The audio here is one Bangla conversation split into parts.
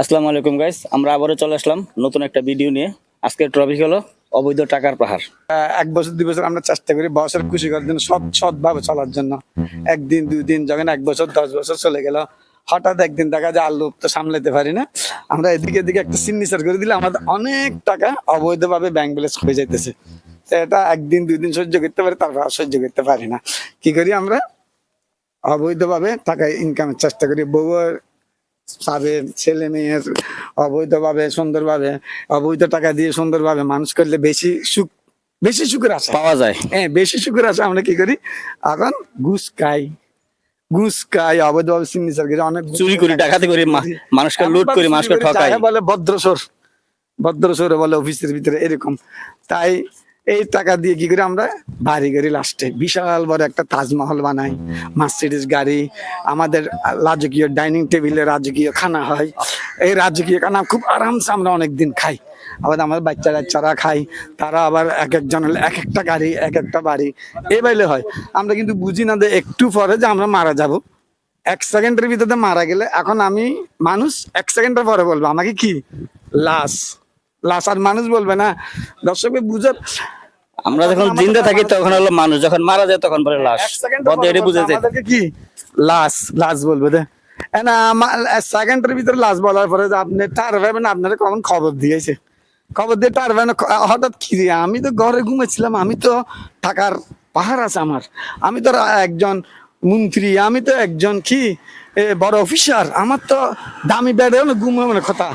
আসসালামু আলাইকুম গাইস আমরা আবারও চলে আসলাম নতুন একটা ভিডিও নিয়ে। আজকের টপিক হলো অবৈধ টাকার পাহাড়। এক বছর, দুই বছর আমরা চেষ্টা করি বছর খুশি করার জন্য, সৎ ভাবে চলার জন্য। একদিন, দুই দিন যখন এক বছর, দশ বছর চলে গেল, হঠাৎ একদিন দেখা যায় আল্লু তো সামলাতে পারি না। আমরা এদিকে এদিকে একটা সিগনেচার করে দিলে আমাদের অনেক টাকা অবৈধভাবে ব্যাংক ব্যালেন্স হয়ে যাইতেছে। এটা একদিন, দুই দিন সহ্য করতে পারি, তারপর সহ্য করতে পারি না। কি করি আমরা? অবৈধভাবে টাকা ইনকামের চেষ্টা করি। বউয়ের পাবে ছেলে মেয়ের অবৈধভাবে সুন্দরভাবে অবৈধ টাকা দিয়ে সুন্দরভাবে মানুষ করলে বেশি সুখ বেশি সুখের আশা। পাওয়া যায়। হ্যাঁ বেশি সুখের আশা আমরা কি করি? এখন ঘুষ খাই। ঘুষ খাই অবৈধভাবে সিগনেচার করি অনেক চুরি করি ডাকাতি করি মানুষকে লুট করি মানুষকে ঠকাই। বলে ভদ্রসর ভদ্রসরে বলে অফিসের ভিতরে এরকম। তাই এই টাকা দিয়ে কি করি আমরা বাড়ি গাড়ি লাস্টে। বিশাল বড় একটা তাজমহল বানাই মার্সিডিস গাড়ি, আমাদের রাজকীয় ডাইনিং টেবিলে রাজকীয় খানা হয়। এই রাজকীয় খানা খুব আরামসে আমরা অনেকদিন খাই। আবার আমাদের বাচ্চা কাচ্চারা খাই তারা আবার এক একজন এক একটা গাড়ি, এক একটা বাড়ি। এই বাইলে হয়। আমরা কিন্তু বুঝি না যে একটু পরে যে আমরা মারা যাব। এক সেকেন্ডের ভিতরে মারা গেলে এখন আমি মানুষ, এক সেকেন্ডের পরে বলব, আমাকে কি? লাশ। লাশ আর মানুষ বলবে না। দর্শককে বুঝার আমরা যখন জিন্দা থাকি তখন হলো মানুষ যখন মারা যায় তখন বলে লাশ। এটা বুঝেছে কি? লাশ লাশ বলবে দে। না সেকেন্ডের ভিতরে লাশ বলার পরে যে আপনি টার পাবেন আপনারা কখন খবর দিয়েছে? খবর দিয়ে টার পাবেন হঠাৎ কি আমি তো ঘরে ঘুমেছিলাম আমি তো টাকার পাহাড় আছে আমার। আমি তো একজন মন্ত্রী আমি তো একজন কি এ, বড় অফিসার আমার তো দামি বেড়ে ঘুম মানে কথা।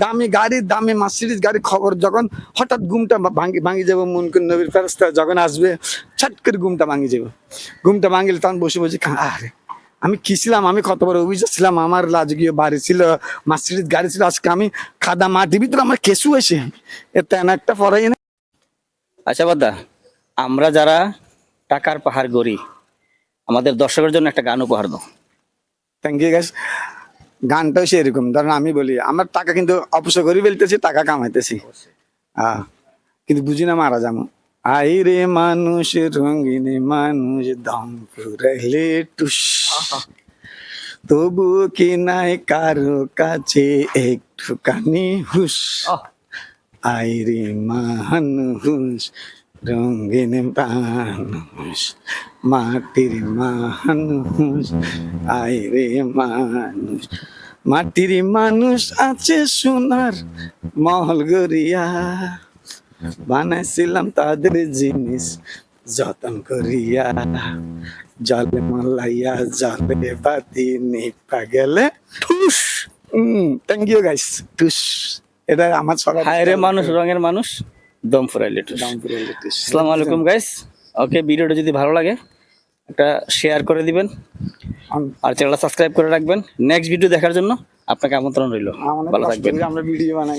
দামি গাড়ি দামি মার্সিডিজ গাড়ি খবর যখন হঠাৎ ঘুমটা ভাঙি ভাঙি যাব মুনকুন নবীর ফেরস্তা যখন আসবে ছাট করে ঘুমটা ভাঙি যাব। ঘুমটা ভাঙিলে তখন বসে বসে আরে আমি কি ছিলাম? আমি কত বড় অভিযোগ ছিলাম? আমার রাজকীয় বাড়ি ছিল মার্সিডিজ গাড়ি ছিল আজকে আমি খাদা মাটি ভিতরে আমার কেসু এসে তেন একটা পরাই না। আচ্ছা বাদা আমরা যারা টাকার পাহাড় গড়ি আমাদের দর্শকের জন্য একটা গান উপহার দাও। থ্যাংক ইউ গাইস গানটাও সেরকম ধরেন আমি বলি আমার টাকা কিন্তু অপচয় করে ফেলতেছি টাকা কামাইতেছি। আহ কিন্তু বুঝি না মারা যাব। আই রে মানুষ রঙিন মানুষ দম ফুরাইলে টুস। তবু কি নাই কারও কাছে একটুখানি হুস আই রে মানুষ রঙিন মানুষ মাটির মানুষ আই রে মানুষ। মাটির মানুষ আছে সোনার মহল গড়িয়া। বানাইছিলাম তাদের জিনিস যতন করিয়া। জলে মলাইয়া জলে বাতি নিপা গেলে ঠুস। থ্যাংক ইউ গাইস টুস এটা আমার হায় রে মানুষ রঙের মানুষ। দম ফুরাইলে টুস। আসসালামু আলাইকুম গাইস ওকে ভিডিওটা যদি ভালো লাগে একটা শেয়ার করে দিবেন। আর চ্যানেলটা সাবস্ক্রাইব করে রাখবেন। নেক্সট ভিডিও দেখার জন্য আপনাকে আমন্ত্রণ রইল। ভালো থাকবেন। আমরা ভিডিও বানাই।